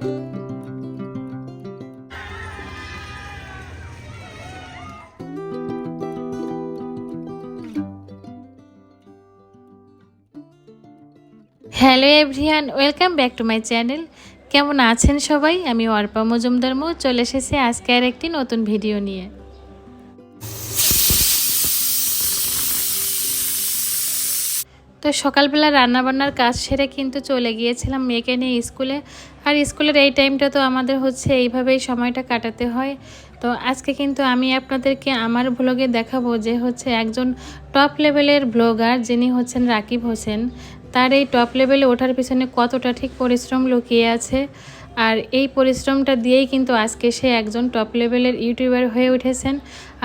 Hello everyone, welcome back to my channel. কেমন আছেন সবাই? আমি অর্পা মজুমদার মো, চলে এসেছি আজকে আর একটি নতুন ভিডিও নিয়ে। তো সকালবেলা রান্নাবান্নার কাজ সেরে কিন্তু চলে গিয়েছিলাম মেয়েকে নিয়ে স্কুলে। আর স্কুলের এই টাইমটা তো আমাদের হচ্ছে এইভাবেই সময়টা কাটাতে হয়। তো আজকে কিন্তু আমি আপনাদেরকে আমার ব্লগে দেখাবো যে হচ্ছে একজন টপ লেভেলের ব্লগার যিনি হচ্ছেন রাকিব হোসেন, তার এই টপ লেভেলে ওঠার পিছনে কতটা ঠিক পরিশ্রম লুকিয়ে আছে আর এই পরিশ্রমটা দিয়েই কিন্তু আজকে সে একজন টপ লেভেলের ইউটিউবার হয়ে উঠেছেন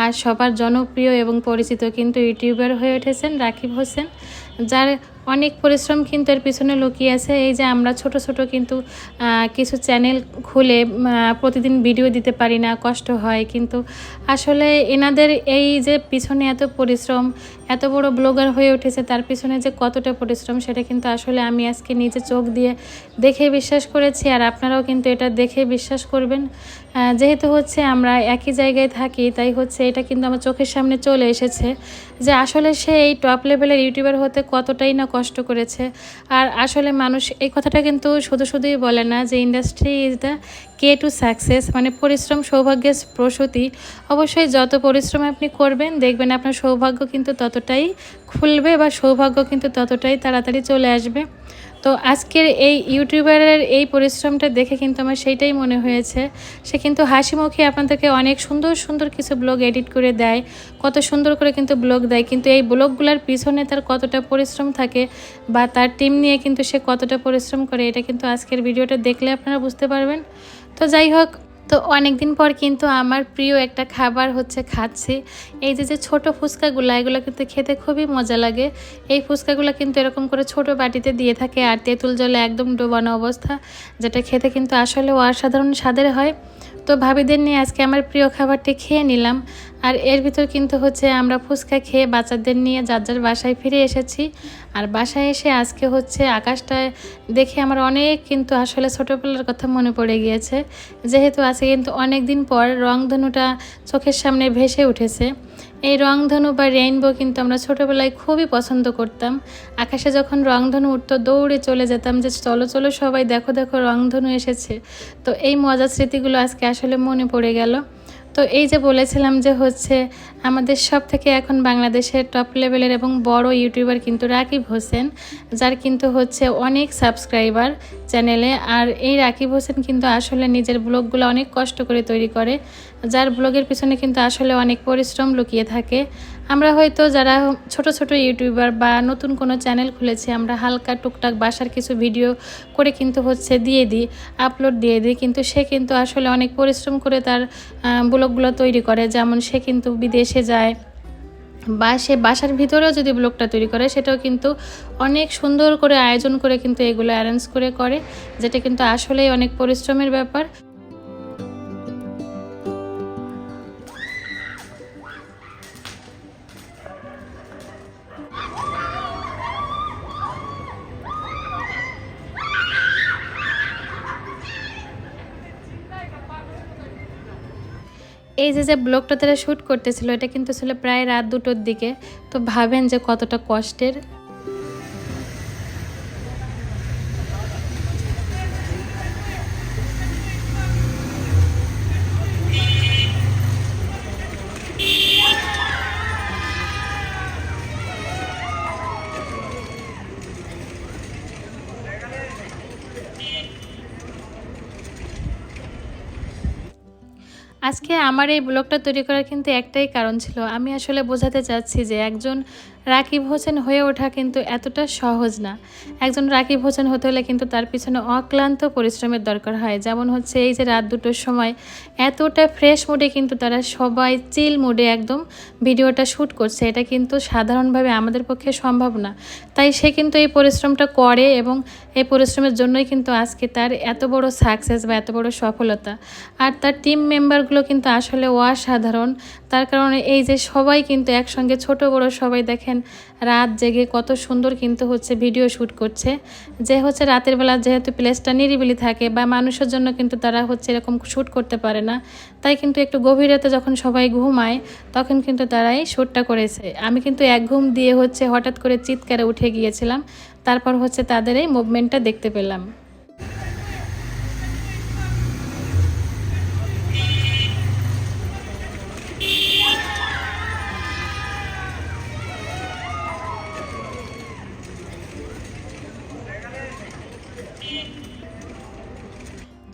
আর সবার জনপ্রিয় এবং পরিচিত কিন্তু ইউটিউবার হয়ে উঠেছেন রাকিব হোসেন, যার অনেক পরিশ্রম কিন্তু এর পিছনে লুকিয়ে আছে। এই যে আমরা ছোট ছোট কিন্তু কিছু চ্যানেল খুলে প্রতিদিন ভিডিও দিতে পারি না, কষ্ট হয়। কিন্তু আসলে এনাদের এই যে পিছনে এত পরিশ্রম, এত বড় ব্লগার হয়ে উঠেছে, তার পিছনে যে কতটা পরিশ্রম, সেটা কিন্তু আসলে আমি আজকে নিজে চোখ দিয়ে দেখে বিশ্বাস করেছি, আর আপনারাও কিন্তু এটা দেখে বিশ্বাস করবেন। যেহেতু হচ্ছে আমরা একই জায়গায় থাকি, তাই হচ্ছে এটা কিন্তু আমার চোখের সামনে চলে এসেছে যে আসলে সে এই টপ লেভেলের ইউটিউবার হতে কতটাই না কষ্ট করেছে। আর আসলে মানুষ এই কথাটা কিন্তু শুধু শুধুই বলে না যে industry is the key to success মানে পরিশ্রম সৌভাগ্যের প্রসূতি। অবশ্যই যত পরিশ্রম আপনি করবেন, দেখবেন আপনার সৌভাগ্য কিন্তু ততটাই খুলবে বা সৌভাগ্য কিন্তু ততটাই তাড়াতাড়ি চলে আসবে। তো আজকের এই ইউটিউবারের এই পরিশ্রমটা দেখে কিন্তু আমার সেইটাই মনে হয়েছে। সে কিন্তু হাসি মুখে আপনাদেরকে অনেক সুন্দর সুন্দর কিছু ব্লগ এডিট করে দেয়, কত সুন্দর করে কিন্তু ব্লগ দেয়, কিন্তু এই ব্লগগুলোর পিছনে তার কতটা পরিশ্রম থাকে বা তার টিম নিয়ে কিন্তু সে কতটা পরিশ্রম করে, এটা কিন্তু আজকের ভিডিওটা দেখলে আপনারা বুঝতে পারবেন। তো যাই হোক তো অনেক দিন পর কিন্তু আমার প্রিয় একটা খাবার হচ্ছে খাচ্ছি। এই যে যে ছোটো ফুচকাগুলো, এগুলো কিন্তু খেতে খুবই মজা লাগে। এই ফুচকাগুলো কিন্তু এরকম করে ছোট বাটিতে দিয়ে থাকে আর তেঁতুল জলে একদম ডোবানো অবস্থা, যেটা খেতে কিন্তু আসলে অসাধারণ স্বাদের হয়। তো ভাবিদের নিয়ে আজকে আমার প্রিয় খাবারটি খেয়ে নিলাম। আর এর ভিতর কিন্তু হচ্ছে আমরা ফুচকা খেয়ে বাচ্চাদের নিয়ে যার যার বাসায় ফিরে এসেছি। আর বাসায় এসে আজকে হচ্ছে আকাশটা দেখে আমার অনেক কিন্তু আসলে ছোটোবেলার কথা মনে পড়ে গিয়েছে। যেহেতু আজকে কিন্তু অনেক দিন পর রংধনুটা চোখের সামনে ভেসে উঠেছে। এই রংধনু বা রেইনবো কিন্তু আমরা ছোটোবেলায় খুবই পছন্দ করতাম। আকাশে যখন রংধনু উঠতো, দৌড়ে চলে যেতাম যে, চলো চলো সবাই, দেখো দেখো, রংধনু এসেছে। তো এই মজার স্মৃতিগুলো আজকে আসলে মনে পড়ে গেল। তো এই যে বলেছিলাম যে হচ্ছে আমাদের সব থেকে এখন বাংলাদেশের টপ লেভেলের এবং বড় ইউটিউবার কিন্তু রাকিব হোসেন, যার কিন্তু হচ্ছে অনেক সাবস্ক্রাইবার চ্যানেলে আর এই রাকিব হোসেন কিন্তু আসলে নিজের ব্লগগুলো অনেক কষ্ট করে তৈরি করে, যার ব্লগের পিছনে কিন্তু আসলে অনেক পরিশ্রম লুকিয়ে থাকে। আমরা হয়তো যারা ছোট ছোট ইউটিউবার বা নতুন কোনো চ্যানেল খুলেছি, আমরা হালকা টুকটাক বাসার কিছু ভিডিও করে কিন্তু হচ্ছে দিয়ে দিই আপলোড দিয়ে দিই, কিন্তু সে কিন্তু আসলে অনেক পরিশ্রম করে তার ব্লগগুলো তৈরি করে। যেমন সে কিন্তু বিদেশে যায়। বা সে বাসার ভিতরেও যদি ব্লগটা তৈরি করে, সেটাও কিন্তু অনেক সুন্দর করে আয়োজন করে কিন্তু এগুলো অ্যারেঞ্জ করে করে, যেটা কিন্তু আসলেই অনেক পরিশ্রমের ব্যাপার। এই যে যে ব্লগটা তারা শ্যুট করতেছিল, এটা কিন্তু ছিল প্রায় রাত দুটোর দিকে। তো ভাবেন যে কতটা কষ্টের। আজকে আমার এই ব্লগটা তৈরি করার কিন্তু একটাই কারণ ছিল। আমি আসলে বোঝাতে চাচ্ছি যে একজন রাকিব হোসেন হয়ে ওঠা কিন্তু এতটা সহজ না। একজন রাকিব হোসেন হতে হলে কিন্তু তার পিছনে অক্লান্ত পরিশ্রমের দরকার হয়। যেমন হচ্ছে এই যে রাত দুটোর সময় এতটা ফ্রেশ মুডে কিন্তু তারা সবাই চিল মুডে একদম ভিডিওটা শ্যুট করছে। এটা কিন্তু সাধারণভাবে আমাদের পক্ষে সম্ভব না। তাই সে কিন্তু এই পরিশ্রমটা করে এবং এই পরিশ্রমের জন্যই কিন্তু আজকে তার এত বড় সাকসেস বা এত বড় সফলতা। আর তার টিম মেম্বারগুলো কিন্তু আসলে অসাধারণ। তার কারণে এই যে সবাই কিন্তু একসঙ্গে ছোট বড় সবাই দেখেন দেখেন, রাত জেগে কত সুন্দর কিন্তু হচ্ছে ভিডিও শ্যুট করছে। যে হচ্ছে রাতের বেলা যেহেতু প্লেসটা নিরিবিলি থাকে বা মানুষের জন্য কিন্তু তারা হচ্ছে এরকম শ্যুট করতে পারে না, তাই কিন্তু একটু গভীর রাতে যখন সবাই ঘুমায়, তখন কিন্তু তারাই শ্যুটটা করেছে। আমি কিন্তু এক ঘুম দিয়ে হচ্ছে হঠাৎ করে চিৎকারে উঠে গিয়েছিলাম, তারপর হচ্ছে তাদের এই মুভমেন্টটা দেখতে পেলাম।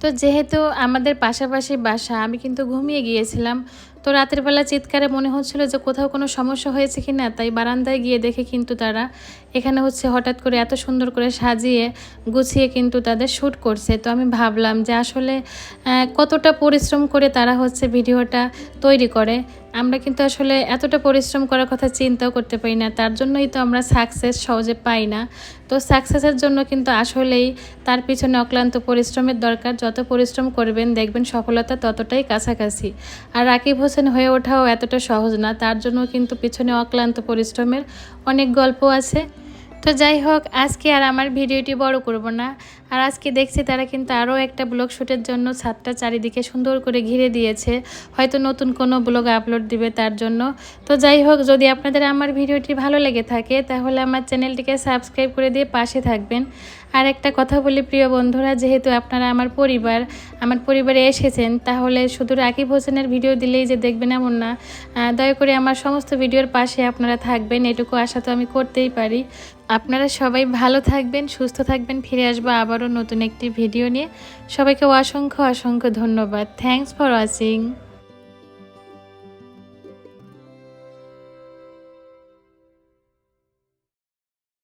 তো যেহেতু আমাদের পাশাপাশি বাসা, আমি কিন্তু ঘুমিয়ে গিয়েছিলাম। তো রাতের বেলা চিৎকারে মনে হচ্ছিল যে কোথাও কোনো সমস্যা হয়েছে কি না তাই বারান্দায় গিয়ে দেখে কিন্তু তারা এখানে হচ্ছে হঠাৎ করে এত সুন্দর করে সাজিয়ে, গুছিয়ে কিন্তু তাদের শ্যুট করছে। তো আমি ভাবলাম যে আসলে কতটা পরিশ্রম করে তারা হচ্ছে ভিডিওটা তৈরি করে। আমরা কিন্তু আসলে এতটা পরিশ্রম করার কথা চিন্তাও করতে পারি না। তার জন্যই তো আমরা সাকসেস সহজে পাই না। তো সাকসেসের জন্য কিন্তু আসলেই তার পিছনে অক্লান্ত পরিশ্রমের দরকার। যত পরিশ্রম করবেন, দেখবেন সফলতা ততটাই কাছাকাছি। আর রাকিব হোসেন হয়ে ওঠাও এতটা সহজ না। তার জন্য কিন্তু পিছনে অক্লান্ত পরিশ্রমের অনেক গল্প আছে। তো যাই হোক, আজকে আর আমার ভিডিওটি বড় করব না। আর আজকে দেখছি তারা কিন্তু আরও একটা ব্লগ শ্যুটের জন্য ছাদটা চারিদিকে সুন্দর করে ঘিরে দিয়েছে। হয়তো নতুন কোনো ব্লগ আপলোড দিবে তার জন্য। তো যাই হোক, যদি আপনাদের আমার ভিডিওটি ভালো লেগে থাকে, তাহলে আমার চ্যানেলটিকে সাবস্ক্রাইব করে দিয়ে পাশে থাকবেন। আর একটা কথা বলি, প্রিয় বন্ধুরা, যেহেতু আপনারা আমার পরিবার, আমার পরিবারে এসেছেন, তাহলে শুধু রাকিব হোসেনের ভিডিও দিলেই যে দেখবেন এমন না। দয়া করে আমার সমস্ত ভিডিওর পাশে আপনারা থাকবেন, এটুকু আশা তো আমি করতেই পারি। আপনারা সবাই ভালো থাকবেন, সুস্থ থাকবেন, ফিরে আসব আবারও নতুন একটি ভিডিও নিয়ে। সবাইকে অসংখ্য অসংখ্য ধন্যবাদ। Thanks for watching